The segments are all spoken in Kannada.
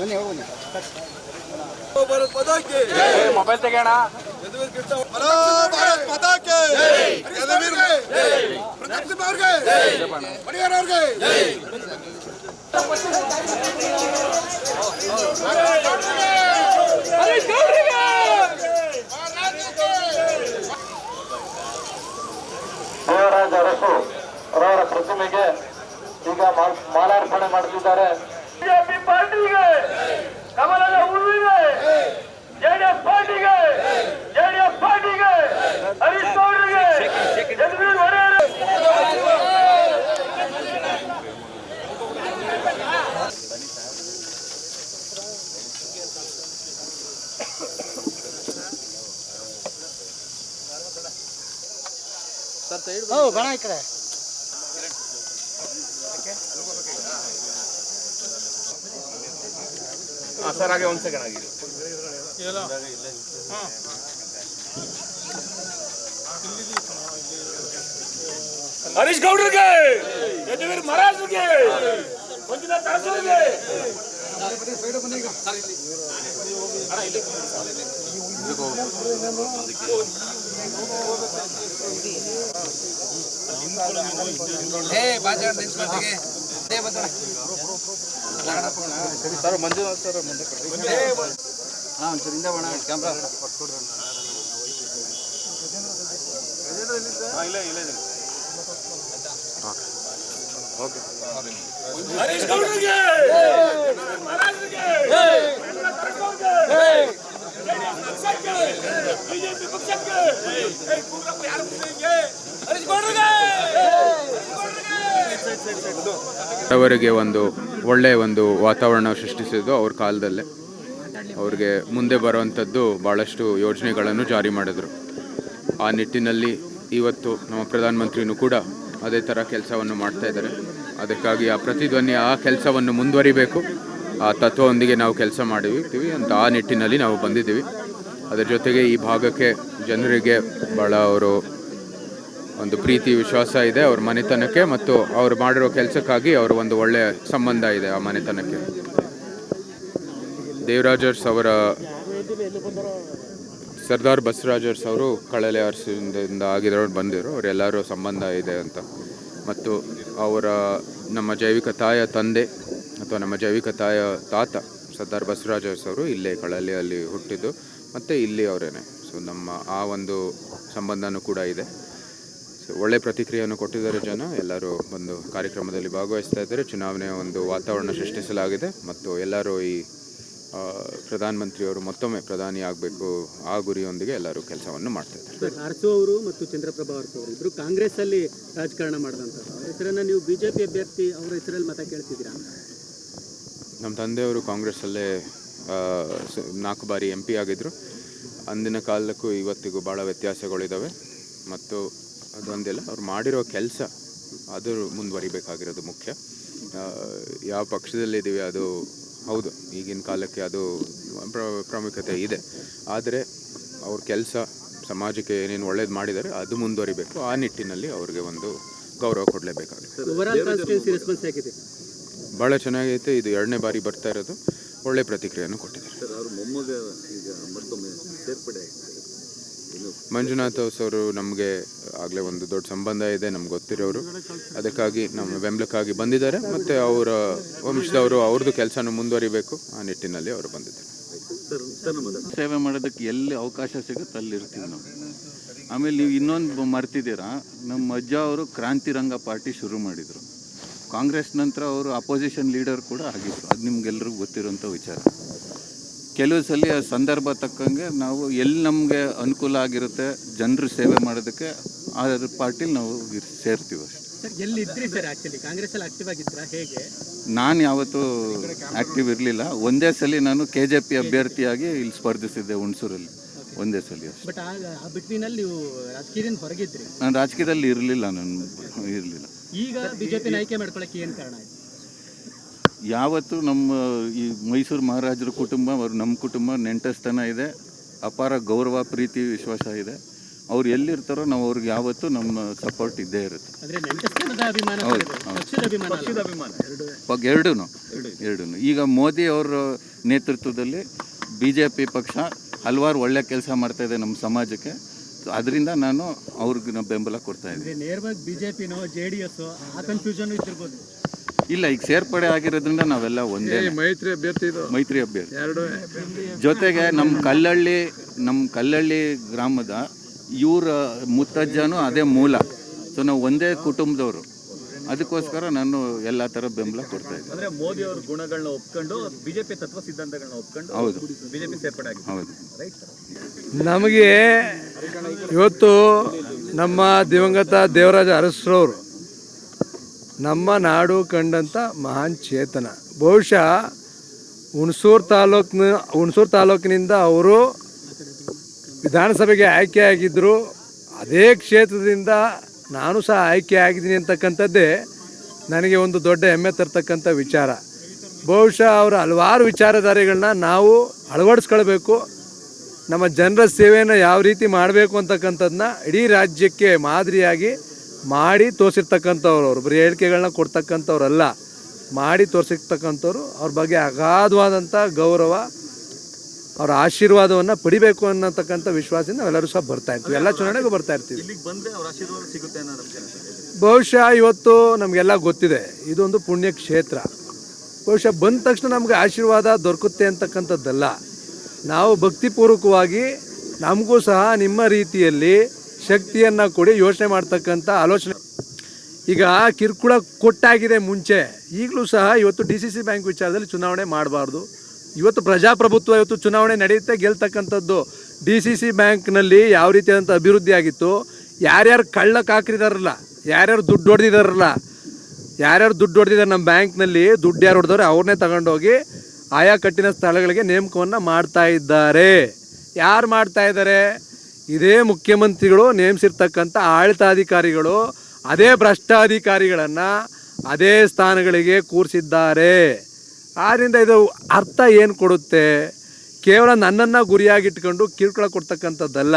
ಬನ್ನಿ ಹೋಗಿ ಭಾರತ್ ಮಾತಾ ಕಿ ಮೊಬೈಲ್ ತೆಗೋಣ ಯದುವೀರ್ ಕೃಷ್ಣ ಹಲೋ ಭಾರತ್ ಮಾತಾ ಕಿ ಯದುವೀರ್ ಪ್ರತಾಪ್ ಸಿಂಹ ಅವ್ರಿಗೆ. ಮಣಿಯರ್ ಅವ್ರಿಗೆ. ದೇವರಾಜ ಅರಸು ಅವರವರ ಪ್ರತಿಮೆಗೆ ಈಗ ಮಾಲ್- ಮಾಲಾರ್ಪಣೆ ಮಾಡುತ್ತಿದ್ದಾರೆ ಬಿಜೆಪಿ ಪಾರ್ಟಿಗೆ ಕಮಲದ ಹೂವಿಗೆ ಜೆಡಿಎಸ್ ಪಾರ್ಟಿಗೆ ಜೆಡಿಎಸ್ ಪಾರ್ಟಿಗೆ ಹರೀಶ್ ಗೌಡರಿಗೆ ಯದುವೀರ್ ಒಡೆಯರ್ ಓ ಬಣ ಈ ಕಡೆ ಹಾಗೆ ಒಂದು ಸೆಕೆಂಡ್ ಆಗಿದೆ ಹರೀಶ್ ಗೌಡರಿಗೆ! ಯದುವೀರ್ ಮಹಾರಾಜರಿಗೆ ಮಂಜುನಾಥ್ ಏ ಬಾಜಾರ್ ನಿಲ್ಸ್ಕೊಳ್ತೀವಿ. ಅದೇ ಬಂದಣ ಸರ್ ಮಂಜುನಾಥ್ ಸರ್ ಮುಂದೆ ಹಾಂ ಒಂಚೂರು ಹಿಂದೆ ಬಣ ಕ್ಯಾಮ್ರಾ ಹರೀಶ್ ಗೌಡರಿಗೆ ಯದುವೀರ್ ಮಹಾರಾಜರಿಗೆ ಅವರಿಗೆ ಒಂದು ಒಳ್ಳೆಯ ಒಂದು ವಾತಾವರಣ ಸೃಷ್ಟಿಸಿದ್ದು ಅವ್ರ ಕಾಲದಲ್ಲೇ. ಅವ್ರಿಗೆ ಮುಂದೆ ಬರುವಂಥದ್ದು ಭಾಳಷ್ಟು ಯೋಜನೆಗಳನ್ನು ಜಾರಿ ಮಾಡಿದ್ರು. ಆ ನಿಟ್ಟಿನಲ್ಲಿ ಇವತ್ತು ನಮ್ಮ ಪ್ರಧಾನಮಂತ್ರಿನೂ ಕೂಡ ಅದೇ ಥರ ಕೆಲಸವನ್ನು ಮಾಡ್ತಾ ಇದ್ದಾರೆ. ಅದಕ್ಕಾಗಿ ಆ ಪ್ರತಿಧ್ವನಿ ಆ ಕೆಲಸವನ್ನು ಮುಂದುವರಿಬೇಕು. ಆ ತತ್ವದೊಂದಿಗೆ ನಾವು ಕೆಲಸ ಮಾಡಿರ್ತೀವಿ ಅಂತ ಆ ನಿಟ್ಟಿನಲ್ಲಿ ನಾವು ಬಂದಿದ್ದೀವಿ. ಅದರ ಜೊತೆಗೆ ಈ ಭಾಗಕ್ಕೆ ಜನರಿಗೆ ಭಾಳ ಅವರು ಒಂದು ಪ್ರೀತಿ, ವಿಶ್ವಾಸ ಇದೆ ಅವ್ರ ಮನೆತನಕ್ಕೆ ಮತ್ತು ಅವ್ರು ಮಾಡಿರೋ ಕೆಲಸಕ್ಕಾಗಿ ಅವ್ರ ಒಂದು ಒಳ್ಳೆಯ ಸಂಬಂಧ ಇದೆ ಆ ಮನೆತನಕ್ಕೆ. ದೇವರಾಜರ್ಸ್ ಅವರ ಸರ್ದಾರ್ ಬಸವರಾಜರ್ಸ್ ಅವರು ಕಳಲೆ ಅರಸಿಂದ ಆಗಿರೋರು ಬಂದಿರೋ. ಅವರೆಲ್ಲರೂ ಸಂಬಂಧ ಇದೆ ಅಂತ. ಮತ್ತು ಅವರ ನಮ್ಮ ಜೈವಿಕ ತಾಯ, ತಂದೆ ಅಥವಾ ನಮ್ಮ ಜೈವಿಕ ತಾಯ ತಾತ ಸರ್ದಾರ್ ಬಸವರಾಜ ಅವರು ಇಲ್ಲೇ ಕಳಲಿಯಲ್ಲಿ ಹುಟ್ಟಿದ್ದು. ಮತ್ತು ಇಲ್ಲಿ ಅವರೇನೆ. ಸೊ ನಮ್ಮ ಆ ಒಂದು ಸಂಬಂಧನೂ ಕೂಡ ಇದೆ. ಸೊ ಒಳ್ಳೆ ಪ್ರತಿಕ್ರಿಯೆಯನ್ನು ಕೊಟ್ಟಿದ್ದಾರೆ ಜನ. ಎಲ್ಲರೂ ಒಂದು ಕಾರ್ಯಕ್ರಮದಲ್ಲಿ ಭಾಗವಹಿಸ್ತಾ ಇದ್ದಾರೆ. ಚುನಾವಣೆಯ ಒಂದು ವಾತಾವರಣ ಸೃಷ್ಟಿಸಲಾಗಿದೆ. ಮತ್ತು ಎಲ್ಲರೂ ಈ ಪ್ರಧಾನ ಪ್ರಧಾನಮಂತ್ರಿಯವರು ಮತ್ತೊಮ್ಮೆ ಪ್ರಧಾನಿ ಆಗಬೇಕು ಆ ಗುರಿಯೊಂದಿಗೆ ಎಲ್ಲರೂ ಕೆಲಸವನ್ನು ಮಾಡ್ತಾ ಇದ್ದಾರೆ. ಅವರು ಮತ್ತು ಚಂದ್ರಪ್ರಭಾ ಅರಸು ಅವರು ಇಬ್ಬರು ಕಾಂಗ್ರೆಸ್ ಅಲ್ಲಿ ರಾಜಕಾರಣ ಮಾಡಿದಂಥವ್ರು. ಅವರ ಹೆಸರನ್ನ ನೀವು ಬಿಜೆಪಿ ಅಭ್ಯರ್ಥಿ ಅವರ ಹೆಸರಲ್ಲಿ ಮತ ಕೇಳ್ತಿದ್ದೀರಾ? ನಮ್ಮ ತಂದೆಯವರು ಕಾಂಗ್ರೆಸ್ಸಲ್ಲೇ ನಾಲ್ಕು ಬಾರಿ ಎಂ ಪಿ ಆಗಿದ್ದರು ಅಂದಿನ ಕಾಲಕ್ಕೂ ಇವತ್ತಿಗೂ ಭಾಳ ವ್ಯತ್ಯಾಸಗಳಿದ್ದಾವೆ ಮತ್ತು ಅದೊಂದಿಲ್ಲ ಅವ್ರು ಮಾಡಿರೋ ಕೆಲಸ ಅದು ಮುಂದುವರಿಬೇಕಾಗಿರೋದು ಮುಖ್ಯ. ಆ, ಯಾವ ಪಕ್ಷದಲ್ಲಿದ್ದೀವಿ ಅದು ಹೌದು ಈಗಿನ ಕಾಲಕ್ಕೆ ಅದು ಪ್ರ- ಪ್ರಾಮುಖ್ಯತೆ ಇದೆ. ಆದರೆ ಅವ್ರ ಕೆಲಸ ಸಮಾಜಕ್ಕೆ ಏನೇನು ಒಳ್ಳೇದು ಮಾಡಿದ್ದಾರೆ ಅದು ಮುಂದುವರಿಬೇಕು. ಆ ನಿಟ್ಟಿನಲ್ಲಿ ಅವ್ರಿಗೆ ಒಂದು ಗೌರವ ಕೊಡಲೇಬೇಕಾಗುತ್ತೆ. ಭಾಳ ಚೆನ್ನಾಗೈತೆ. ಇದು ಎರಡನೇ ಬಾರಿ ಬರ್ತಾ ಇರೋದು. ಒಳ್ಳೆ ಪ್ರತಿಕ್ರಿಯೆಯನ್ನು ಕೊಟ್ಟಿದ್ದಾರೆ. ಮಂಜುನಾಥ್ ಹೌಸ್ ಅವರು ನಮಗೆ ಆಗಲೇ ಒಂದು ದೊಡ್ಡ ಸಂಬಂಧ ಇದೆ ನಮ್ಗೆ ಗೊತ್ತಿರೋರು. ಅದಕ್ಕಾಗಿ ನಮ್ಮ ಬೆಂಬಲಕ್ಕಾಗಿ ಬಂದಿದ್ದಾರೆ. ಮತ್ತು ಅವರ ವಂಶದವರು ಅವ್ರದ್ದು ಕೆಲಸನ ಮುಂದುವರಿಬೇಕು ಆ ನಿಟ್ಟಿನಲ್ಲಿ ಅವರು ಬಂದಿದ್ದಾರೆ. ಸೇವೆ ಮಾಡೋದಕ್ಕೆ ಎಲ್ಲಿ ಅವಕಾಶ ಸಿಗುತ್ತೆ ಅಲ್ಲಿ ಇರ್ತೀವಿ ನಾವು. ಆಮೇಲೆ ನೀವು ಇನ್ನೊಂದು ಮರ್ತಿದ್ದೀರಾ? ನಮ್ಮ ಅಜ್ಜ ಅವರು ಕ್ರಾಂತಿರಂಗ ಪಾರ್ಟಿ ಶುರು ಮಾಡಿದರು. ಕಾಂಗ್ರೆಸ್ ನಂತರ ಅವರು ಅಪೋಸಿಷನ್ ಲೀಡರ್ ಕೂಡ ಆಗಿತ್ತು ಅದು ನಿಮ್ಗೆಲ್ರಿಗೂ ಗೊತ್ತಿರುವಂಥ ವಿಚಾರ. ಕೆಲವು ಸಲ ಆ ಸಂದರ್ಭ ತಕ್ಕಂಗೆ ನಾವು ಎಲ್ಲಿ ನಮಗೆ ಅನುಕೂಲ ಆಗಿರುತ್ತೆ ಜನರು ಸೇವೆ ಮಾಡೋದಕ್ಕೆ ಆ ಪಾರ್ಟಿಲಿ ನಾವು ಸೇರ್ತೀವಿ ಅಷ್ಟೇ. ನಾನು ಯಾವತ್ತೂ ಆ್ಯಕ್ಟಿವ್ ಇರಲಿಲ್ಲ. ಒಂದೇ ಸಲ ನಾನು ಕೆ ಜೆ ಪಿ ಅಭ್ಯರ್ಥಿಯಾಗಿ ಇಲ್ಲಿ ಸ್ಪರ್ಧಿಸಿದ್ದೆ ಹುಣಸೂರಲ್ಲಿ. ಒಂದೇ ಸಲ ನಾನು ರಾಜಕೀಯದಲ್ಲಿ ಇರಲಿಲ್ಲ ನಾನು ಇರಲಿಲ್ಲ. ಈಗ ಬಿಜೆಪಿನ ಆಯ್ಕೆ ಮಾಡ್ಕೊಳಕ್ಕೆ ಏನು ಕಾರಣ ಆಯ್ತು? ಯಾವತ್ತು ನಮ್ಮ ಈ ಮೈಸೂರು ಮಹಾರಾಜರ ಕುಟುಂಬ ಅವ್ರು ನಮ್ಮ ಕುಟುಂಬ ನೆಂಟಸ್ತನ ಇದೆ ಅಪಾರ ಗೌರವ ಪ್ರೀತಿ ವಿಶ್ವಾಸ ಇದೆ. ಅವ್ರು ಎಲ್ಲಿರ್ತಾರೋ ನಾವು ಅವ್ರಿಗೆ ಯಾವತ್ತು ನಮ್ಮ ಸಪೋರ್ಟ್ ಇದ್ದೇ ಇರುತ್ತೆ. ಹೌದು, ಎರಡೂ ಎರಡೂ ಈಗ ಮೋದಿ ಅವರ ನೇತೃತ್ವದಲ್ಲಿ ಬಿ ಜೆ ಪಿ ಪಕ್ಷ ಹಲವಾರು ಒಳ್ಳೆ ಕೆಲಸ ಮಾಡ್ತಾ ಇದೆ ನಮ್ಮ ಸಮಾಜಕ್ಕೆ. ಅದರಿಂದ ನಾನು ಅವ್ರಿಗೆ ಬೆಂಬಲ ಕೊಡ್ತಾ ಇದ್ದೀನಿ. ನೇರವಾಗಿ ಬಿಜೆಪಿನೋ ಜೆ ಡಿ ಎಸ್ ಆ ಕನ್ಫ್ಯೂಷನ್ ಇದ್ದಿರ್ಬೋದು. ಇಲ್ಲ ಈಗ ಸೇರ್ಪಡೆ ಆಗಿರೋದ್ರಿಂದ ನಾವೆಲ್ಲ ಒಂದೇ ಮೈತ್ರಿ ಅಭ್ಯರ್ಥಿ ಇದು. ಮೈತ್ರಿ ಅಭ್ಯರ್ಥಿ. ಎರಡು. ಜೊತೆಗೆ ನಮ್ಮ ಕಲ್ಲಳ್ಳಿ ನಮ್ಮ ಕಲ್ಲಳ್ಳಿ ಗ್ರಾಮದ ಇವರ ಮುತ್ತಜ್ಜನೂ ಅದೇ ಮೂಲ. ಸೊ ನಾವು ಒಂದೇ ಕುಟುಂಬದವರು. ಅದಕ್ಕೋಸ್ಕರ ನಾನು ಎಲ್ಲ ಥರ ಬೆಂಬಲ ಕೊಡ್ತಾ ಇದ್ದೀನಿ. ಅಂದ್ರೆ ಮೋದಿ ಅವರ ಗುಣಗಳನ್ನ ಒಪ್ಕೊಂಡು ಬಿಜೆಪಿ ತತ್ವ ಸಿದ್ಧಾಂತಗಳನ್ನ ಒಪ್ಕೊಂಡು ಹೌದು. ಬಿಜೆಪಿ ಸೇರ್ಪಡೆ ಆಗಿದೆ ಹೌದು. ನಮಗೆ ಇವತ್ತು ನಮ್ಮ ದಿವಂಗತ ದೇವರಾಜ ಅರಸ್ರವರು ನಮ್ಮ ನಾಡು ಕಂಡಂಥ ಮಹಾನ್ ಚೇತನ. ಬಹುಶಃ ಹುಣಸೂರು ತಾಲೂಕಿನ, ಹುಣಸೂರು ತಾಲೂಕಿನಿಂದ ಅವರು ವಿಧಾನಸಭೆಗೆ ಆಯ್ಕೆಯಾಗಿದ್ದರು ಅದೇ ಕ್ಷೇತ್ರದಿಂದ ನಾನು ಸಹ ಆಯ್ಕೆ ಆಗಿದ್ದೀನಿ ಅಂತಕ್ಕಂಥದ್ದೇ ನನಗೆ ಒಂದು ದೊಡ್ಡ ಹೆಮ್ಮೆ ತರ್ತಕ್ಕಂಥ ವಿಚಾರ. ಬಹುಶಃ ಅವರ ಹಲವಾರು ವಿಚಾರಧಾರೆಗಳನ್ನ ನಾವು ಅಳವಡಿಸ್ಕೊಳ್ಬೇಕು. ನಮ್ಮ ಜನರ ಸೇವೆಯನ್ನು ಯಾವ ರೀತಿ ಮಾಡಬೇಕು ಅಂತಕ್ಕಂಥದ್ದನ್ನ ಇಡೀ ರಾಜ್ಯಕ್ಕೆ ಮಾದರಿಯಾಗಿ ಮಾಡಿ ತೋರಿಸಿರ್ತಕ್ಕಂಥವ್ರು ಅವರು. ಬರೀ ಹೇಳಿಕೆಗಳನ್ನ ಕೊಡ್ತಕ್ಕಂಥವ್ರಲ್ಲ. ಮಾಡಿ ತೋರಿಸಿರ್ತಕ್ಕಂಥವ್ರು ಅವ್ರ ಬಗ್ಗೆ ಅಗಾಧವಾದಂಥ ಗೌರವ ಅವರ ಆಶೀರ್ವಾದವನ್ನು ಪಡಿಬೇಕು ಅನ್ನತಕ್ಕಂಥ ವಿಶ್ವಾಸದಿಂದ ನಾವೆಲ್ಲರೂ ಸಹ ಬರ್ತಾ ಇರ್ತೀವಿ. ಎಲ್ಲ ಚುನಾವಣೆಗೂ ಬರ್ತಾ ಇರ್ತೀವಿ. ಇಲ್ಲಿಗೆ ಬಂದ್ರೆ ಅವ್ರ ಆಶೀರ್ವಾದ ಸಿಗುತ್ತೆ ಅನ್ನೋ ನಂಬಿಕೆ ಬಹುಶಃ ಇವತ್ತು ನಮಗೆಲ್ಲ ಗೊತ್ತಿದೆ ಇದೊಂದು ಪುಣ್ಯ ಕ್ಷೇತ್ರ ಬಹುಶಃ ಬಂದ ತಕ್ಷಣ ನಮಗೆ ಆಶೀರ್ವಾದ ದೊರಕುತ್ತೆ ಅಂತಕ್ಕಂಥದ್ದಲ್ಲ. ನಾವು ಭಕ್ತಿಪೂರ್ವಕವಾಗಿ ನಮಗೂ ಸಹ ನಿಮ್ಮ ರೀತಿಯಲ್ಲಿ ಶಕ್ತಿಯನ್ನು ಕೊಡಿ ಯೋಚನೆ ಮಾಡ್ತಕ್ಕಂಥ ಆಲೋಚನೆ. ಈಗ ಕಿರುಕುಳ ಕೊಟ್ಟಾಗಿದೆ ಮುಂಚೆ, ಈಗಲೂ ಸಹ ಇವತ್ತು ಡಿ ಸಿ ಸಿ ಬ್ಯಾಂಕ್ ವಿಚಾರದಲ್ಲಿ ಚುನಾವಣೆ ಮಾಡಬಾರ್ದು. ಇವತ್ತು ಪ್ರಜಾಪ್ರಭುತ್ವ ಇವತ್ತು ಚುನಾವಣೆ ನಡೆಯುತ್ತೆ ಗೆಲ್ತಕ್ಕಂಥದ್ದು ಡಿ ಸಿ ಸಿ ಬ್ಯಾಂಕ್ನಲ್ಲಿ ಯಾವ ರೀತಿಯಾದಂಥ ಅಭಿವೃದ್ಧಿ ಆಗಿತ್ತು, ಯಾರ್ಯಾರು ಕಳ್ಳಕ್ಕೆ ಹಾಕಿದಾರಲ್ಲ ಯಾರ್ಯಾರು ದುಡ್ಡು ಹೊಡೆದಿದಾರಲ್ಲ, ಯಾರ್ಯಾರು ದುಡ್ಡು ಹೊಡೆದಿದ್ದಾರೆ ನಮ್ಮ ಬ್ಯಾಂಕ್ನಲ್ಲಿ, ದುಡ್ಡು ಯಾರು ಹೊಡೆದವ್ರೆ ಅವ್ರನ್ನೇ ತಗೊಂಡೋಗಿ ಆಯಾ ಕಟ್ಟಿನ ಸ್ಥಳಗಳಿಗೆ ನೇಮಕವನ್ನು ಮಾಡ್ತಾ ಇದ್ದಾರೆ. ಯಾರು ಮಾಡ್ತಾ ಇದ್ದಾರೆ ಇದೇ ಮುಖ್ಯಮಂತ್ರಿಗಳು, ನೇಮಿಸಿರ್ತಕ್ಕಂಥ ಆಡಳಿತಾಧಿಕಾರಿಗಳು, ಅದೇ ಭ್ರಷ್ಟಾಧಿಕಾರಿಗಳನ್ನು ಅದೇ ಸ್ಥಾನಗಳಿಗೆ ಕೂರಿಸಿದ್ದಾರೆ. ಆದ್ದರಿಂದ ಇದು ಅರ್ಥ ಏನು ಕೊಡುತ್ತೆ? ಕೇವಲ ನನ್ನನ್ನು ಗುರಿಯಾಗಿಟ್ಕೊಂಡು ಕಿರುಕುಳ ಕೊಡ್ತಕ್ಕಂಥದ್ದಲ್ಲ.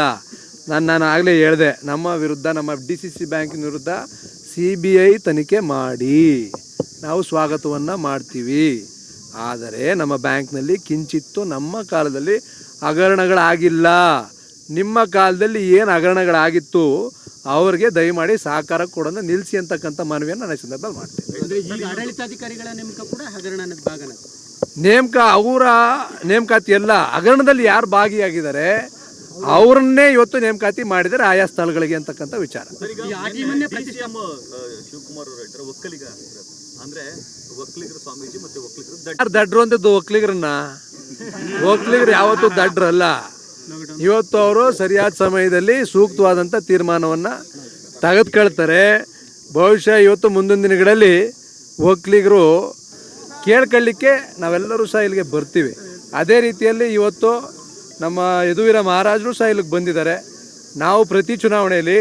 ನಾನು ನಾನು ಆಗಲೇ ಹೇಳಿದೆ, ನಮ್ಮ ವಿರುದ್ಧ, ನಮ್ಮ ಡಿ ಸಿ ಸಿ ಬ್ಯಾಂಕಿನ ವಿರುದ್ಧ ಸಿ ಬಿ ಐ ತನಿಖೆ ಮಾಡಿ. ನಾವು ಸ್ವಾಗತವನ್ನು ಮಾಡ್ತೀವಿ. ಆದರೆ ನಮ್ಮ ಬ್ಯಾಂಕ್ನಲ್ಲಿ ಕಿಂಚಿತ್ತು ನಮ್ಮ ಕಾಲದಲ್ಲಿ ಹಗರಣಗಳಾಗಿಲ್ಲ. ನಿಮ್ಮ ಕಾಲದಲ್ಲಿ ಏನು ಹಗರಣಗಳಾಗಿತ್ತು? ಅವ್ರಿಗೆ ದಯಮಾಡಿ ಸಹಕಾರ ಕೊಡೋದನ್ನ ನಿಲ್ಲಿಸಿ ಅಂತಕ್ಕಂಥ ಮನವಿಯನ್ನು ನಾನು ಈ ಸಂದರ್ಭದಲ್ಲಿ ಮಾಡ್ತೇನೆ. ಆಡಳಿತಾಧಿಕಾರಿಗಳ ನೇಮಕ ಕೂಡ ಹಗರಣದ ಭಾಗನ ನೇಮಕ ಅವರ ನೇಮಕಾತಿ ಎಲ್ಲ ಹಗರಣದಲ್ಲಿ ಯಾರು ಭಾಗಿಯಾಗಿದ್ದಾರೆ ಅವ್ರನ್ನೇ ಇವತ್ತು ನೇಮಕಾತಿ ಮಾಡಿದರೆ ಆಯಾ ಸ್ಥಳಗಳಿಗೆ ಅಂತಕ್ಕಂಥ ವಿಚಾರ. ಶಿವಕುಮಾರ್ ಒಕ್ಕಲಿಗ ಅಂದ್ರೆ ಒಕ್ಕಲಿಗರ ಸ್ವಾಮೀಜಿ ಒಕ್ಕಲಿಗರು ದಡ್ರು ಅಂತಿದ್ದು ಒಕ್ಲಿಗರನ್ನ ಒಕ್ಲಿಗರು ಯಾವತ್ತೂ ದಡ್ರಲ್ಲ. ಇವತ್ತು ಅವರು ಸರಿಯಾದ ಸಮಯದಲ್ಲಿ ಸೂಕ್ತವಾದಂಥ ತೀರ್ಮಾನವನ್ನು ತೆಗೆದುಕೊಳ್ತಾರೆ. ಬಹುಶಃ ಇವತ್ತು ಮುಂದಿನ ದಿನಗಳಲ್ಲಿ ಒಕ್ಲಿಗರು ಕೇಳ್ಕೊಳ್ಳಿಕ್ಕೆ ನಾವೆಲ್ಲರೂ ಸಹ ಇಲ್ಲಿಗೆ ಬರ್ತೀವಿ. ಅದೇ ರೀತಿಯಲ್ಲಿ ಇವತ್ತು ನಮ್ಮ ಯದುವೀರ ಮಹಾರಾಜರು ಸಹ ಇಲ್ಲಿಗೆ ಬಂದಿದ್ದಾರೆ. ನಾವು ಪ್ರತಿ ಚುನಾವಣೆಯಲ್ಲಿ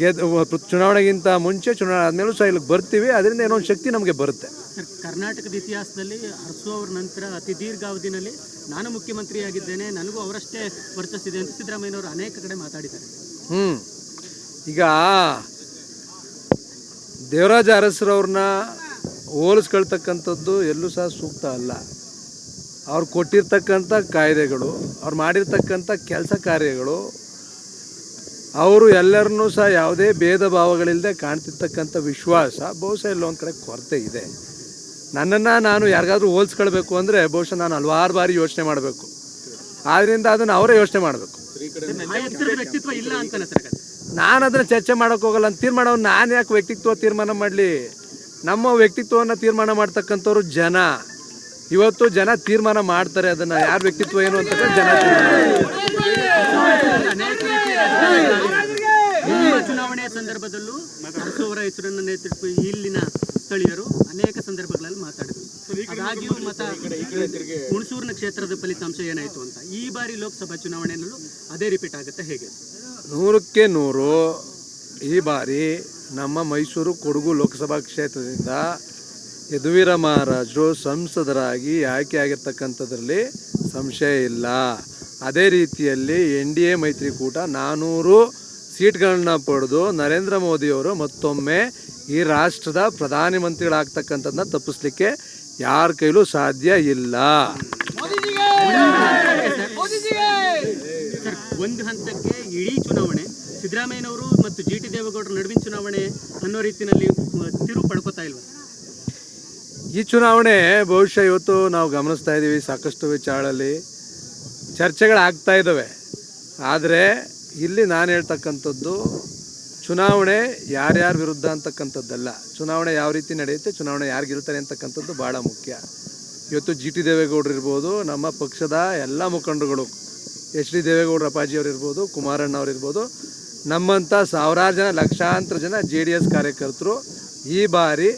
ಗೆದ್ದು ಚುನಾವಣೆಗಿಂತ ಮುಂಚೆ ಚುನಾವಣೆ ಆದಮೇಲೂ ಸಹ ಇಲ್ಲಿಗೆ ಬರ್ತೀವಿ. ಅದರಿಂದ ಏನೋ ಒಂದು ಶಕ್ತಿ ನಮಗೆ ಬರುತ್ತೆ. ಸರ್, ಕರ್ನಾಟಕದ ಇತಿಹಾಸದಲ್ಲಿ ಅರಸು ಅವರ ನಂತರ ಅತಿ ದೀರ್ಘಾವಧಿನಲ್ಲಿ ನಾನು ಮುಖ್ಯಮಂತ್ರಿಯಾಗಿದ್ದೇನೆ. ನನಗೂ ಅವರಷ್ಟೇ ವರ್ಚಸ್ಸಿದೆ ಅಂತ ಸಿದ್ದರಾಮಯ್ಯನವರು ಅನೇಕ ಕಡೆ ಮಾತಾಡಿದ್ದಾರೆ. ಹ್ಞೂ ಈಗ ದೇವರಾಜ ಅರಸರವ್ರನ್ನ ಹೋಲಿಸ್ಕೊಳ್ತಕ್ಕಂಥದ್ದು ಎಲ್ಲೂ ಸಹ ಸೂಕ್ತ ಅಲ್ಲ. ಅವ್ರು ಕೊಟ್ಟಿರ್ತಕ್ಕಂಥ ಕಾಯ್ದೆಗಳು ಅವ್ರು ಮಾಡಿರ್ತಕ್ಕಂಥ ಕೆಲಸ ಕಾರ್ಯಗಳು ಅವರು ಎಲ್ಲರನ್ನೂ ಸಹ ಯಾವುದೇ ಭೇದ ಭಾವಗಳಿಲ್ಲದೆ ಕಾಣ್ತಿರ್ತಕ್ಕಂಥ ವಿಶ್ವಾಸ ಬಹುಶಃ ಎಲ್ಲೊಂದು ಕಡೆ ಕೊರತೆ ಇದೆ. ನನ್ನನ್ನು ನಾನು ಯಾರಿಗಾದರೂ ಹೋಲಿಸ್ಕೊಳ್ಬೇಕು ಅಂದರೆ ಬಹುಶಃ ನಾನು ಹಲವಾರು ಬಾರಿ ಯೋಚನೆ ಮಾಡಬೇಕು. ಆದ್ದರಿಂದ ಅದನ್ನು ಅವರೇ ಯೋಚನೆ ಮಾಡಬೇಕು. ನಾನು ಅದನ್ನು ಚರ್ಚೆ ಮಾಡೋಕೆ ಹೋಗಲ್ಲ ಅಂತ ತೀರ್ಮಾನ ನಾನು ಯಾಕೆ ವ್ಯಕ್ತಿತ್ವ ತೀರ್ಮಾನ ಮಾಡಲಿ? ನಮ್ಮ ವ್ಯಕ್ತಿತ್ವವನ್ನು ತೀರ್ಮಾನ ಮಾಡ್ತಕ್ಕಂಥವ್ರು ಜನ. ಇವತ್ತು ಜನ ತೀರ್ಮಾನ ಮಾಡ್ತಾರೆ ಅದನ್ನು. ಯಾರ ವ್ಯಕ್ತಿತ್ವ ಏನು ಅಂತ ಜನ ತೀರ್ಮಾನ ಅನೇಕ ರೀತಿಯ ನಿಮ್ಮ ಚುನಾವಣೆಯ ಸಂದರ್ಭದಲ್ಲೂ ಅವರ ಹೆಸರನ್ನ ನೇತೃತ್ವ ಇಲ್ಲಿನ ಸ್ಥಳೀಯರು ಅನೇಕ ಸಂದರ್ಭಗಳಲ್ಲಿ ಮಾತಾಡಿದ್ರು. ಆದಾಗ್ಯೂ ಮತ ಹುಣಸೂರಿನ ಕ್ಷೇತ್ರದ ಫಲಿತಾಂಶ ಏನಾಯ್ತು ಅಂತ ಈ ಬಾರಿ ಲೋಕಸಭಾ ಚುನಾವಣೆಯಲ್ಲೂ ಅದೇ ರಿಪೀಟ್ ಆಗುತ್ತೆ ಹೇಗೆ? ನೂರಕ್ಕೆ ನೂರು ಈ ಬಾರಿ ನಮ್ಮ ಮೈಸೂರು ಕೊಡಗು ಲೋಕಸಭಾ ಕ್ಷೇತ್ರದಿಂದ ಯದುವೀರ ಮಹಾರಾಜರು ಸಂಸದರಾಗಿ ಆಯ್ಕೆ ಆಗಿರ್ತಕ್ಕಂಥದ್ರಲ್ಲಿ ಸಂಶಯ ಇಲ್ಲ. ಅದೇ ರೀತಿಯಲ್ಲಿ ಎನ್ ಡಿ ಎ ಮೈತ್ರಿಕೂಟ ನಾನ್ನೂರು ಸೀಟ್ಗಳನ್ನ ಪಡೆದು ನರೇಂದ್ರ ಮೋದಿಯವರು ಮತ್ತೊಮ್ಮೆ ಈ ರಾಷ್ಟ್ರದ ಪ್ರಧಾನಮಂತ್ರಿಗಳಾಗ್ತಕ್ಕಂಥದ್ದನ್ನ ತಪ್ಪಿಸ್ಲಿಕ್ಕೆ ಯಾರ ಕೈಲೂ ಸಾಧ್ಯ ಇಲ್ಲ. ಒಂದು ಹಂತಕ್ಕೆ ಇಡೀ ಚುನಾವಣೆ ಸಿದ್ದರಾಮಯ್ಯನವರು ಮತ್ತು ಜಿ ಟಿ ದೇವೇಗೌಡರ ನಡುವಿನ ಚುನಾವಣೆ ಅನ್ನೋ ರೀತಿಯಲ್ಲಿ ತಿರು ತಿರುವು ಪಡ್ಕೋತಾ ಇಲ್ವಾ? ಈ ಚುನಾವಣೆ ಬಹುಶಃ ಇವತ್ತು ನಾವು ಗಮನಿಸ್ತಾ ಇದ್ದೀವಿ ಸಾಕಷ್ಟು ವಿಚಾರಗಳಲ್ಲಿ. ಚರ್ಚೆಗಳಾಗ್ತಾ ಇದ್ದಾವೆ. ಆದರೆ ಇಲ್ಲಿ ನಾನು ಹೇಳ್ತಕ್ಕಂಥದ್ದು, ಚುನಾವಣೆ ಯಾರ್ಯಾರ ವಿರುದ್ಧ ಅಂತಕ್ಕಂಥದ್ದಲ್ಲ. ಚುನಾವಣೆ ಯಾವ ರೀತಿ ನಡೆಯುತ್ತೆ, ಚುನಾವಣೆ ಯಾರಿಗಿರ್ತಾರೆ ಅಂತಕ್ಕಂಥದ್ದು ಭಾಳ ಮುಖ್ಯ. ಇವತ್ತು ಜಿ ಟಿ ದೇವೇಗೌಡರು ಇರ್ಬೋದು, ನಮ್ಮ ಪಕ್ಷದ ಎಲ್ಲ ಮುಖಂಡರುಗಳು, ಎಚ್ ಡಿ ದೇವೇಗೌಡರ ಅಪ್ಪಾಜಿಯವರು ಇರ್ಬೋದು, ಕುಮಾರಣ್ಣ ಅವರಿರ್ಬೋದು ನಮ್ಮಂಥ ಸಾವಿರಾರು ಜನ, ಲಕ್ಷಾಂತರ ಜನ ಜೆ ಡಿ ಎಸ್ ಕಾರ್ಯಕರ್ತರು ಈ ಬಾರಿ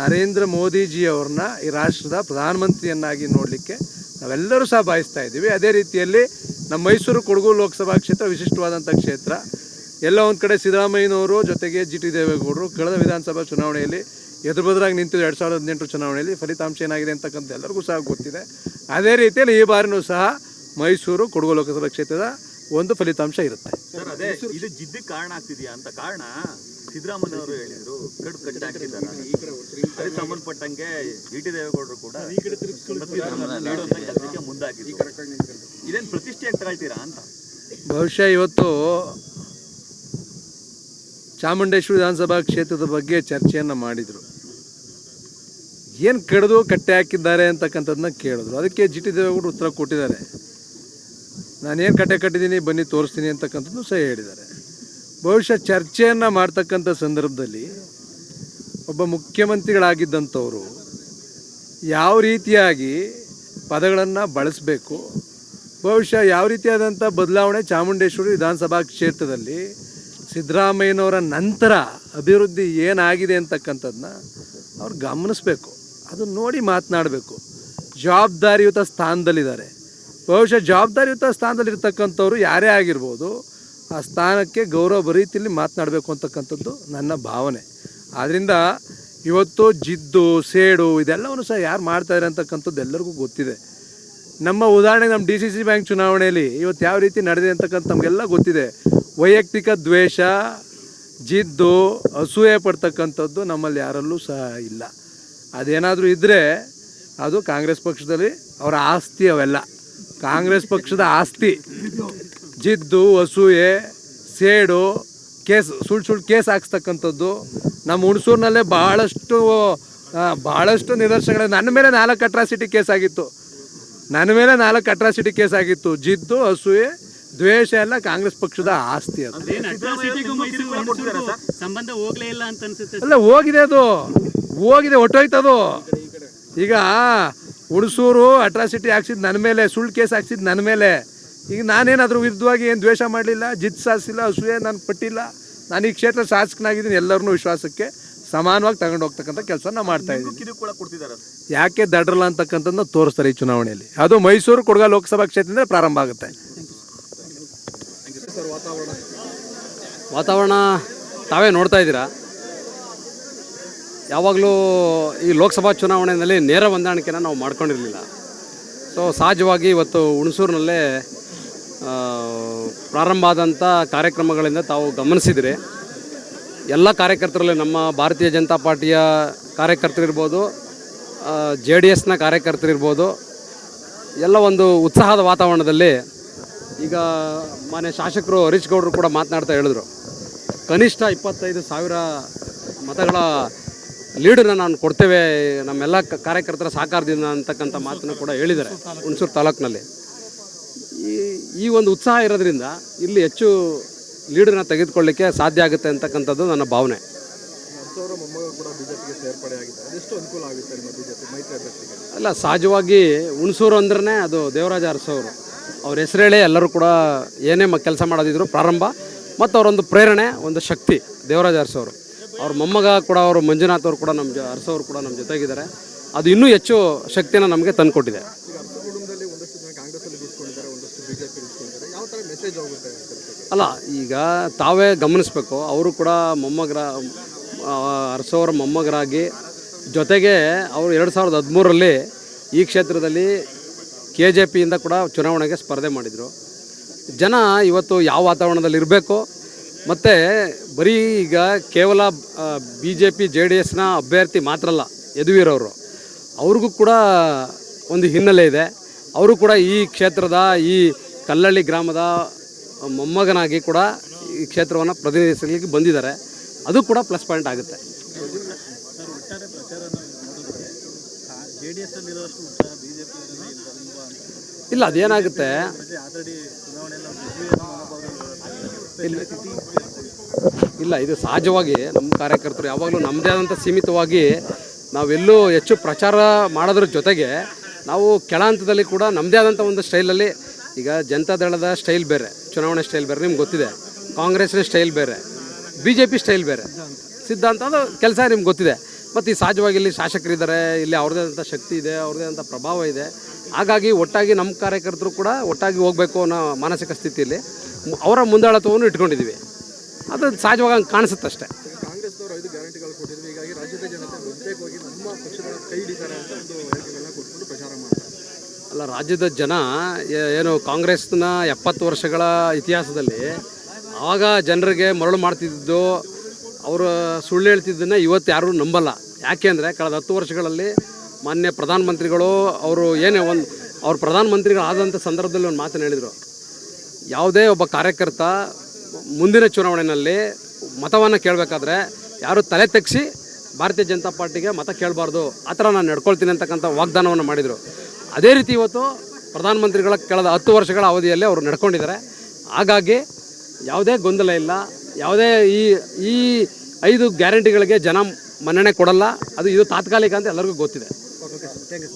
ನರೇಂದ್ರ ಮೋದಿಜಿಯವ್ರನ್ನ ಈ ರಾಷ್ಟ್ರದ ಪ್ರಧಾನಮಂತ್ರಿಯನ್ನಾಗಿ ನೋಡಲಿಕ್ಕೆ ನಾವೆಲ್ಲರೂ ಸಹ ಬಯಸ್ತಾ ಇದ್ದೀವಿ. ಅದೇ ರೀತಿಯಲ್ಲಿ ನಮ್ಮ ಮೈಸೂರು ಕೊಡಗು ಲೋಕಸಭಾ ಕ್ಷೇತ್ರ ವಿಶಿಷ್ಟವಾದಂಥ ಕ್ಷೇತ್ರ. ಎಲ್ಲ ಒಂದು ಕಡೆ ಸಿದ್ದರಾಮಯ್ಯನವರು ಜೊತೆಗೆ ಜಿ ಟಿ ದೇವೇಗೌಡರು. ಕಳೆದ ವಿಧಾನಸಭಾ ಚುನಾವಣೆಯಲ್ಲಿ ಎದುರುಬದ್ರಾಗಿ ನಿಂತಿದ್ದು ಎರಡು ಸಾವಿರದ ಹದಿನೆಂಟು ಚುನಾವಣೆಯಲ್ಲಿ. ಫಲಿತಾಂಶ ಏನಾಗಿದೆ ಅಂತಕ್ಕಂಥ ಎಲ್ಲರಿಗೂ ಸಹ ಗೊತ್ತಿದೆ. ಅದೇ ರೀತಿಯಲ್ಲಿ ಈ ಬಾರಿನೂ ಸಹ ಮೈಸೂರು ಕೊಡಗು ಲೋಕಸಭಾ ಕ್ಷೇತ್ರದ ಒಂದು ಫಲಿತಾಂಶ ಇರುತ್ತೆ. ಕಾರಣ ಆಗ್ತಿದೆಯಾ ಅಂತ. ಕಾರಣ ಸಿದ್ದರಾಮಯ್ಯ ಅವರು ಹೇಳಿದ್ರು ಕಡು ಕಟ್ಟಿ ಹಾಕಿದ್ದಾರೆ ಅದಕ್ಕೆ ಸಂಬಂಧಪಟ್ಟಂಗೆ ಜಿ ಟಿ ದೇವೇಗೌಡರು ಕೂಡ ಸತ್ಯಧರ್ಮನ ಪ್ರತಿಷ್ಠೆ ಕೆಲಸಕ್ಕೆ ಹೇಳ್ತೀರಾ ಇದೇನ್ ಪ್ರತಿಷ್ಠೆಯಾಗಿ ತಗೊಳ್ತೀರಾ ಅಂತ? ಬಹುಶಃ ಇವತ್ತು ಚಾಮುಂಡೇಶ್ವರಿ ವಿಧಾನಸಭಾ ಕ್ಷೇತ್ರದ ಬಗ್ಗೆ ಚರ್ಚೆಯನ್ನು ಮಾಡಿದರು. ಏನು ಕಡಿದು ಕಟ್ಟೆ ಹಾಕಿದ್ದಾರೆ ಅಂತಕ್ಕಂಥದ್ದನ್ನ ಕೇಳಿದ್ರು. ಅದಕ್ಕೆ ಜಿ ಟಿ ದೇವೇಗೌಡರು ಉತ್ತರ ಕೊಟ್ಟಿದ್ದಾರೆ. ನಾನೇನು ಕಟ್ಟೆ ಕಟ್ಟಿದ್ದೀನಿ ಬನ್ನಿ ತೋರಿಸ್ತೀನಿ ಅಂತಕ್ಕಂಥದ್ದು ಸಹ ಹೇಳಿದ್ದಾರೆ. ಬಹುಶಃ ಚರ್ಚೆಯನ್ನು ಮಾಡ್ತಕ್ಕಂಥ ಸಂದರ್ಭದಲ್ಲಿ ಒಬ್ಬ ಮುಖ್ಯಮಂತ್ರಿಗಳಾಗಿದ್ದಂಥವರು ಯಾವ ರೀತಿಯಾಗಿ ಪದಗಳನ್ನು ಬಳಸಬೇಕು, ಬಹುಶಃ ಯಾವ ರೀತಿಯಾದಂಥ ಬದಲಾವಣೆ ಚಾಮುಂಡೇಶ್ವರಿ ವಿಧಾನಸಭಾ ಕ್ಷೇತ್ರದಲ್ಲಿ ಸಿದ್ದರಾಮಯ್ಯನವರ ನಂತರ ಅಭಿವೃದ್ಧಿ ಏನಾಗಿದೆ ಅಂತಕ್ಕಂಥದ್ದನ್ನ ಅವ್ರು ಗಮನಿಸಬೇಕು. ಅದು ನೋಡಿ ಮಾತನಾಡಬೇಕು. ಜವಾಬ್ದಾರಿಯುತ ಸ್ಥಾನದಲ್ಲಿದ್ದಾರೆ. ಬಹುಶಃ ಜವಾಬ್ದಾರಿಯುತ ಸ್ಥಾನದಲ್ಲಿರ್ತಕ್ಕಂಥವ್ರು ಯಾರೇ ಆಗಿರ್ಬೋದು ಆ ಸ್ಥಾನಕ್ಕೆ ಗೌರವ ರೀತಿಯಲ್ಲಿ ಮಾತನಾಡಬೇಕು ಅಂತಕ್ಕಂಥದ್ದು ನನ್ನ ಭಾವನೆ. ಆದ್ದರಿಂದ ಇವತ್ತು ಜಿದ್ದು, ಸೇಡು ಇದೆಲ್ಲವನ್ನು ಸಹ ಯಾರು ಮಾಡ್ತಾರೆ ಅಂತಕ್ಕಂಥದ್ದು ಎಲ್ಲರಿಗೂ ಗೊತ್ತಿದೆ. ನಮ್ಮ ಉದಾಹರಣೆಗೆ ನಮ್ಮ ಡಿ ಸಿ ಸಿ ಬ್ಯಾಂಕ್ ಚುನಾವಣೆಯಲ್ಲಿ ಇವತ್ತು ಯಾವ ರೀತಿ ನಡೆದಿದೆ ಅಂತಕ್ಕಂಥ ನಮಗೆಲ್ಲ ಗೊತ್ತಿದೆ. ವೈಯಕ್ತಿಕ ದ್ವೇಷ, ಜಿದ್ದು, ಅಸೂಯೆ ಪಡ್ತಕ್ಕಂಥದ್ದು ನಮ್ಮಲ್ಲಿ ಯಾರಲ್ಲೂ ಸಹ ಇಲ್ಲ. ಅದೇನಾದರೂ ಇದ್ದರೆ ಅದು ಕಾಂಗ್ರೆಸ್ ಪಕ್ಷದಲ್ಲಿ ಅವರ ಆಸ್ತಿ ಅವೆಲ್ಲ. ಕಾಂಗ್ರೆಸ್ ಪಕ್ಷದ ಆಸ್ತಿ. ಜಿದ್ದು ಅಸೂಯೆ ಸೇಡು ಕೇಸ್ ಸುಳ್ಳು ಸುಳ್ಳು ಕೇಸ್ ಹಾಕ್ಸ್ತಕ್ಕಂಥದ್ದು ನಮ್ಮ ಹುಣಸೂರಿನಲ್ಲೇ ಭಾಳಷ್ಟು ಭಾಳಷ್ಟು ನಿದರ್ಶನಗಳು ನನ್ನ ಮೇಲೆ ನಾಲ್ಕು ಅಟ್ರಾಸಿಟಿ ಕೇಸ್ ಆಗಿತ್ತು. ನನ್ನ ಮೇಲೆ ನಾಲ್ಕು ಅಟ್ರಾಸಿಟಿ ಕೇಸ್ ಆಗಿತ್ತು. ಜಿದ್ದು ಅಸೂಯೆ ದ್ವೇಷ ಎಲ್ಲ ಕಾಂಗ್ರೆಸ್ ಪಕ್ಷದ ಆಸ್ತಿ ಅದು. ಸಂಬಂಧ ಹೋಗ್ಲೇ ಇಲ್ಲ ಅಂತ ಅನ್ಸುತ್ತೆ ಅಲ್ಲ ಹೋಗಿದೆ ಅದು. ಹೋಗಿದೆ ಹೊಟ್ಟೋಯ್ತದು ಈಗ ಹುಣಸೂರು ಅಟ್ರಾಸಿಟಿ ಹಾಕ್ಸಿದ್ ನನ್ನ ಮೇಲೆ ಸುಳ್ಳು ಕೇಸ್ ಹಾಕ್ಸಿದ್ ನನ್ನ ಮೇಲೆ. ಈಗ ನಾನೇನಾದರೂ ವಿರುದ್ಧವಾಗಿ ಏನು ದ್ವೇಷ ಮಾಡಲಿಲ್ಲ ಜಿತ್ ಸಾಧಿಸಿಲ್ಲ ಅಸೂಯೆ ನಾನು ಪಟ್ಟಿಲ್ಲ ನಾನು ಈ ಕ್ಷೇತ್ರ ಶಾಸಕನಾಗಿದ್ದೀನಿ ಎಲ್ಲರನ್ನೂ ವಿಶ್ವಾಸಕ್ಕೆ ಸಮಾನವಾಗಿ ತಗೊಂಡು ಹೋಗ್ತಕ್ಕಂಥ ಕೆಲಸ ನಾವು ಮಾಡ್ತಾ ಇದ್ದೀನಿ. ಕೊಡ್ತಿದ್ದಾರೆ ಯಾಕೆ ದಡ್ರಲ್ಲ ಅಂತಕ್ಕಂಥದ್ದನ್ನ ತೋರಿಸ್ತಾರೆ ಈ ಚುನಾವಣೆಯಲ್ಲಿ. ಅದು ಮೈಸೂರು ಕೊಡಗ ಲೋಕಸಭಾ ಕ್ಷೇತ್ರದಿಂದ ಪ್ರಾರಂಭ ಆಗುತ್ತೆ. ವಾತಾವರಣ ತಾವೇ ನೋಡ್ತಾ ಇದ್ದೀರಾ? ಯಾವಾಗಲೂ ಈ ಲೋಕಸಭಾ ಚುನಾವಣೆಯಲ್ಲಿ ನೇರ ಹೊಂದಾಣಿಕೆನ ನಾವು ಮಾಡ್ಕೊಂಡಿರಲಿಲ್ಲ. ಸೊ ಸಹಜವಾಗಿ ಇವತ್ತು ಹುಣಸೂರಿನಲ್ಲೇ ಪ್ರಾರಂಭ ಆದಂಥ ಕಾರ್ಯಕ್ರಮಗಳಿಂದ ತಾವು ಗಮನಿಸಿದರೆ ಎಲ್ಲ ಕಾರ್ಯಕರ್ತರಲ್ಲಿ ನಮ್ಮ ಭಾರತೀಯ ಜನತಾ ಪಾರ್ಟಿಯ ಕಾರ್ಯಕರ್ತರಿರ್ಬೋದು ಜೆ ಡಿ ಎಸ್ನ ಕಾರ್ಯಕರ್ತರಿರ್ಬೋದು, ಎಲ್ಲ ಒಂದು ಉತ್ಸಾಹದ ವಾತಾವರಣದಲ್ಲಿ ಈಗ ಮಾನ್ಯ ಶಾಸಕರು ಹರೀಶ್ ಗೌಡರು ಕೂಡ ಮಾತನಾಡ್ತಾ ಹೇಳಿದ್ರು. ಕನಿಷ್ಠ ಇಪ್ಪತ್ತೈದು ಸಾವಿರ ಮತಗಳ ಲೀಡನ್ನ ನಾನು ಕೊಡ್ತೇವೆ, ನಮ್ಮೆಲ್ಲ ಕಾರ್ಯಕರ್ತರ ಸಹಕಾರದಿಂದ ಅಂತಕ್ಕಂಥ ಮಾತನ್ನು ಕೂಡ ಹೇಳಿದ್ದಾರೆ ಹುಣಸೂರು ತಾಲೂಕಿನಲ್ಲಿ. ಈ ಈ ಒಂದು ಉತ್ಸಾಹ ಇರೋದ್ರಿಂದ ಇಲ್ಲಿ ಹೆಚ್ಚು ಲೀಡರ್ನ ತೆಗೆದುಕೊಳ್ಳಿಕ್ಕೆ ಸಾಧ್ಯ ಆಗುತ್ತೆ ಅಂತಕ್ಕಂಥದ್ದು ನನ್ನ ಭಾವನೆ. ಅಲ್ಲ ಸಹಜವಾಗಿ ಹುಣಸೂರು ಅಂದ್ರೆ ಅದು ದೇವರಾಜ ಅರಸವರು. ಅವ್ರ ಹೆಸರೇಳಿ ಎಲ್ಲರೂ ಕೂಡ ಏನೇ ಮ ಕೆಲಸ ಮಾಡೋದಿದ್ರು ಪ್ರಾರಂಭ ಮತ್ತು ಅವರೊಂದು ಪ್ರೇರಣೆ ಒಂದು ಶಕ್ತಿ ದೇವರಾಜ ಅರಸವರು. ಅವ್ರ ಮೊಮ್ಮಗ ಕೂಡ ಅವರು ಮಂಜುನಾಥ್ ಅವರು ಕೂಡ ನಮ್ಮ ಜ ಅರಸವರು ಕೂಡ ನಮ್ಮ ಜೊತೆಗಿದ್ದಾರೆ. ಅದು ಇನ್ನೂ ಹೆಚ್ಚು ಶಕ್ತಿಯನ್ನು ನಮಗೆ ತಂದುಕೊಟ್ಟಿದೆ. ಅಲ್ಲ, ಈಗ ತಾವೇ ಗಮನಿಸಬೇಕು, ಅವರು ಕೂಡ ಮೊಮ್ಮಗರ ಅರಸೋರ ಮೊಮ್ಮಗರಾಗಿ, ಜೊತೆಗೆ ಅವರು ಎರಡು ಸಾವಿರದ ಹದಿಮೂರರಲ್ಲಿ ಈ ಕ್ಷೇತ್ರದಲ್ಲಿ ಕೆ ಜೆ ಪಿಯಿಂದ ಕೂಡ ಚುನಾವಣೆಗೆ ಸ್ಪರ್ಧೆ ಮಾಡಿದರು. ಜನ ಇವತ್ತು ಯಾವ ವಾತಾವರಣದಲ್ಲಿ ಇರಬೇಕು, ಮತ್ತು ಬರೀ ಈಗ ಕೇವಲ B J P J D ಎಸ್ನ ಅಭ್ಯರ್ಥಿ ಮಾತ್ರ ಅಲ್ಲ, ಯದುವೀರವರು, ಅವ್ರಿಗೂ ಕೂಡ ಒಂದು ಹಿನ್ನೆಲೆ ಇದೆ. ಅವರು ಕೂಡ ಈ ಕ್ಷೇತ್ರದ ಈ ಕಲ್ಲಳ್ಳಿ ಗ್ರಾಮದ ಮೊಮ್ಮಗನಾಗಿ ಕೂಡ ಈ ಕ್ಷೇತ್ರವನ್ನು ಪ್ರತಿನಿಧಿಸಲಿಕ್ಕೆ ಬಂದಿದ್ದಾರೆ. ಅದು ಕೂಡ ಪ್ಲಸ್ ಪಾಯಿಂಟ್ ಆಗುತ್ತೆ. ಇಲ್ಲ, ಅದೇನಾಗುತ್ತೆ? ಇಲ್ಲ, ಇದು ಸಹಜವಾಗಿ ನಮ್ಮ ಕಾರ್ಯಕರ್ತರು ಯಾವಾಗಲೂ ನಮ್ಮದೇ ಆದಂಥ ಸೀಮಿತವಾಗಿ ನಾವೆಲ್ಲೂ ಹೆಚ್ಚು ಪ್ರಚಾರ ಮಾಡೋದ್ರ ಜೊತೆಗೆ ನಾವು ಕೆಳ ಹಂತದಲ್ಲಿ ಕೂಡ ನಮ್ಮದೇ ಆದಂಥ ಒಂದು ಸ್ಟೈಲಲ್ಲಿ ಈಗ ಜನತಾದಳದ ಸ್ಟೈಲ್ ಬೇರೆ, ಚುನಾವಣೆ ಸ್ಟೈಲ್ ಬೇರೆ, ನಿಮ್ಗೆ ಗೊತ್ತಿದೆ. ಕಾಂಗ್ರೆಸ್ನ ಸ್ಟೈಲ್ ಬೇರೆ ಬಿ ಜೆ ಪಿ ಸ್ಟೈಲ್ ಬೇರೆ. ಸಿದ್ಧಾಂತ ಅದು ಕೆಲಸ ನಿಮ್ಗೆ ಗೊತ್ತಿದೆ. ಮತ್ತು ಈ ಸಹಜವಾಗಿ ಇಲ್ಲಿ ಶಾಸಕರಿದ್ದಾರೆ ಇಲ್ಲಿ ಅವ್ರದ್ದೇ ಆದಂಥ ಶಕ್ತಿ ಇದೆ ಅವ್ರದೇ ಆದಂಥ ಪ್ರಭಾವ ಇದೆ. ಹಾಗಾಗಿ ಒಟ್ಟಾಗಿ ನಮ್ಮ ಕಾರ್ಯಕರ್ತರು ಕೂಡ ಒಟ್ಟಾಗಿ ಹೋಗಬೇಕು ಅನ್ನೋ ಮಾನಸಿಕ ಸ್ಥಿತಿಯಲ್ಲಿ ಅವರ ಮುಂದಾಳತ್ವವನ್ನು ಇಟ್ಕೊಂಡಿದ್ದೀವಿ ಅದು ಸಹಜವಾಗಿ ಹಂಗೆ ಕಾಣಿಸುತ್ತೆ ಅಷ್ಟೇ. ರಾಜ್ಯದ ಜನತೆ ಬಹುತೇಕವಾಗಿ ನಮ್ಮ ಪಕ್ಷದ ಕೈ ಹಿಡಿತಾರೆ ಅಂತ ಒಂದು ಹೇಳಿಕೆಗಳನ್ನ ಕೊಟ್ಕೊಂಡು ಪ್ರಚಾರ ಮಾಡ್ತಾರೆ. ಅಲ್ಲ, ರಾಜ್ಯದ ಜನ ಏನು ಕಾಂಗ್ರೆಸ್ನ ಎಪ್ಪತ್ತು ವರ್ಷಗಳ ಇತಿಹಾಸದಲ್ಲಿ ಆಗ ಜನರಿಗೆ ಮರಳು ಮಾಡ್ತಿದ್ದು, ಅವರು ಸುಳ್ಳು ಹೇಳ್ತಿದ್ದನ್ನ ಇವತ್ತು ಯಾರೂ ನಂಬಲ್ಲ. ಯಾಕೆಂದರೆ ಕಳೆದ ಹತ್ತು ವರ್ಷಗಳಲ್ಲಿ ಮಾನ್ಯ ಪ್ರಧಾನಮಂತ್ರಿಗಳು ಅವರು ಏನೇ ಒಂದು ಅವ್ರು ಪ್ರಧಾನಮಂತ್ರಿಗಳಾದಂಥ ಸಂದರ್ಭದಲ್ಲಿ ಒಂದು ಮಾತನ್ನು ಹೇಳಿದರು. ಯಾವುದೇ ಒಬ್ಬ ಕಾರ್ಯಕರ್ತ ಮುಂದಿನ ಚುನಾವಣೆಯಲ್ಲಿ ಮತವನ್ನು ಕೇಳಬೇಕಾದ್ರೆ ಯಾರು ತಲೆ ತೆಗ್ಸಿ ಭಾರತೀಯ ಜನತಾ ಪಾರ್ಟಿಗೆ ಮತ ಕೇಳಬಾರ್ದು. ಆ ಥರ ನಾನು ನಡ್ಕೊಳ್ತೀನಿ ಅಂತಕ್ಕಂಥ ವಾಗ್ದಾನವನ್ನು ಮಾಡಿದರು. ಅದೇ ರೀತಿ ಇವತ್ತು ಪ್ರಧಾನಮಂತ್ರಿಗಳ ಕಳೆದ ಹತ್ತು ವರ್ಷಗಳ ಅವಧಿಯಲ್ಲಿ ಅವರು ನಡ್ಕೊಂಡಿದ್ದಾರೆ. ಹಾಗಾಗಿ ಯಾವುದೇ ಗೊಂದಲ ಇಲ್ಲ. ಯಾವುದೇ ಈ ಈ ಐದು ಗ್ಯಾರಂಟಿಗಳಿಗೆ ಜನ ಮನ್ನಣೆ ಕೊಡಲ್ಲ. ಅದು ಇದು ತಾತ್ಕಾಲಿಕ ಅಂತ ಎಲ್ಲರಿಗೂ ಗೊತ್ತಿದೆ.